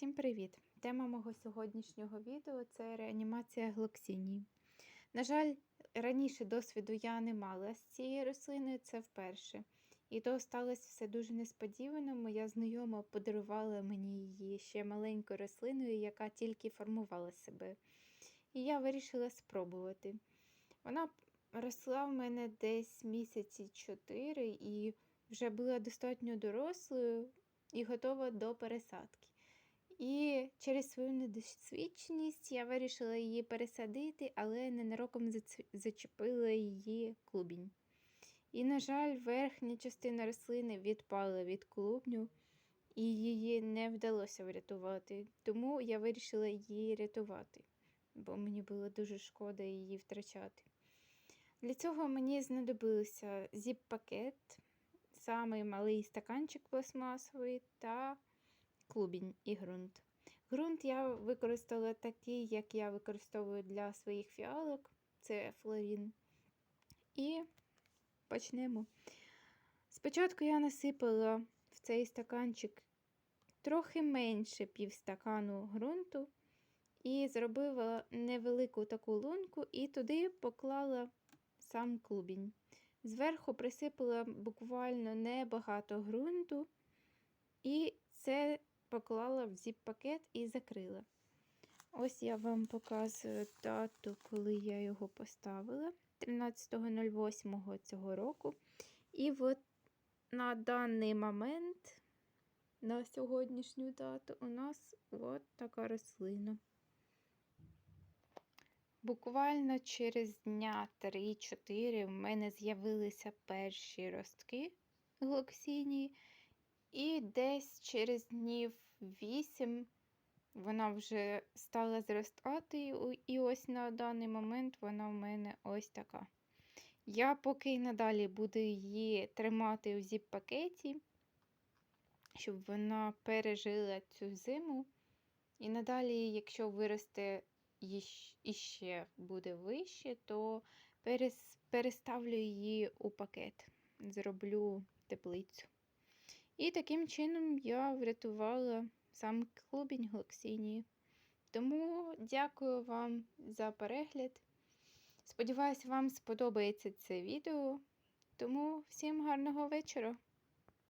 Всім привіт! Тема мого сьогоднішнього відео це реанімація глоксинії. На жаль, раніше досвіду я не мала з цією рослиною, це вперше. І то сталося все дуже несподівано. Моя знайома подарувала мені її ще маленькою рослиною, яка тільки формувала себе. І я вирішила спробувати. Вона росла в мене десь місяці 4 і вже була достатньо дорослою і готова до пересадки. І через свою недосвідченість я вирішила її пересадити, але ненароком зачепила її клубінь. І, на жаль, верхня частина рослини відпала від клубню, і її не вдалося врятувати. Тому я вирішила її рятувати, бо мені було дуже шкода її втрачати. Для цього мені знадобився зіп-пакет, самий малий стаканчик пластмасовий та клубінь і ґрунт. Ґрунт я використала такий, як я використовую для своїх фіалок, це флорін. І почнемо. Спочатку я насипала в цей стаканчик трохи менше півстакану ґрунту і зробила невелику таку лунку, і туди поклала сам клубінь. Зверху присипала буквально небагато ґрунту, і це поклала в зіп-пакет і закрила. Ось я вам показую дату, коли я його поставила 13.08 цього року. І от на даний момент, на сьогоднішню дату, у нас от така рослина. Буквально через дня 3-4 в мене з'явилися перші ростки глоксинії. І десь через днів 8 вона вже стала зростати, і ось на даний момент вона в мене ось така. Я поки й надалі буду її тримати у зіп-пакеті, щоб вона пережила цю зиму. І надалі, якщо виросте іще буде вище, то переставлю її у пакет, зроблю теплицю. І таким чином я врятувала сам клубінь глоксинії. Тому дякую вам за перегляд. Сподіваюсь, вам сподобається це відео. Тому всім гарного вечора!